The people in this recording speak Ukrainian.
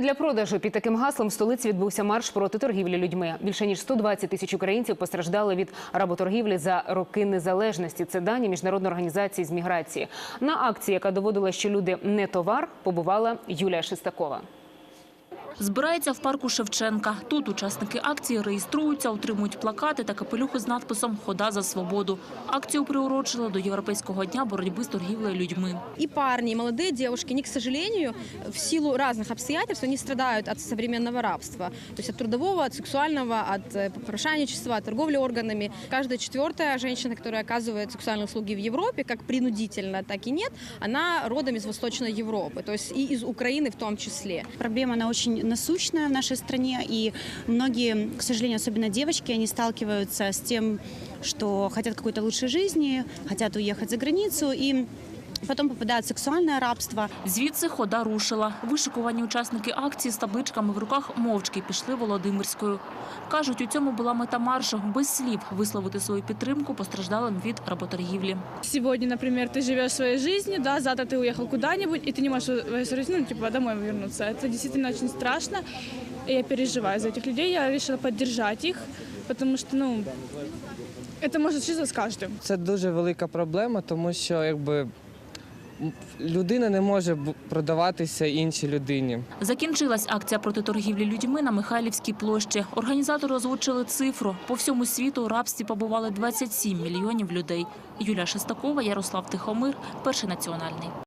Для продажу під таким гаслом в столиці відбувся марш проти торгівлі людьми. Більше ніж 120 тисяч українців постраждали від работоргівлі за роки незалежності. Це дані міжнародної організації з міграції. На акції, яка доводила, що люди не товар, побувала Юлія Шестакова. Збирається в парку Шевченка. Тут учасники акції реєструються, отримують плакати та капелюхи з надписом Хода за свободу. Акцію приурочили до Європейського дня боротьби з торгівлею людьми. И парни, и молодые девушки, они, к сожалению, в силу разных обстоятельств, они страдают от современного рабства. То есть от трудового, от сексуального, от э, попрошайничества, от торговли органами. Каждая четвертая женщина, которая оказывает сексуальные услуги в Европе, как принудительно, так и нет, она родом из Восточной Европы, то есть и из Украины в том числе. Проблема, она насущная в нашей стране, и многие, к сожалению, особенно девочки, они сталкиваются с тем, что хотят какой-то лучшей жизни, хотят уехать за границу, и потом попадают в сексуальное рабство. Звідси хода рушила. Вишикувані учасники акції з табличками в руках мовчки пішли Володимирською. Кажуть, у цьому була мета маршу без слів висловити свою підтримку постраждалим від работоргівлі. Сегодня, например, ты живешь своей жизнью, да, завтра ты уехал куда-нибудь, и ты не можешь э, ну, типа, домой вернуться. Это действительно очень страшно. И я переживаю за этих людей. Я решила поддержать их, потому что, ну, это может случиться с каждым. Це дуже велика проблема, тому що якби м, людина не може продаватися іншій людині. Закінчилась акція проти торгівлі людьми на Михайлівській площі. Організатори озвучили цифру. По всьому світу у рабстві побували 27 мільйонів людей. Юлія Шестакова, Ярослав Тихомир, Перший національний.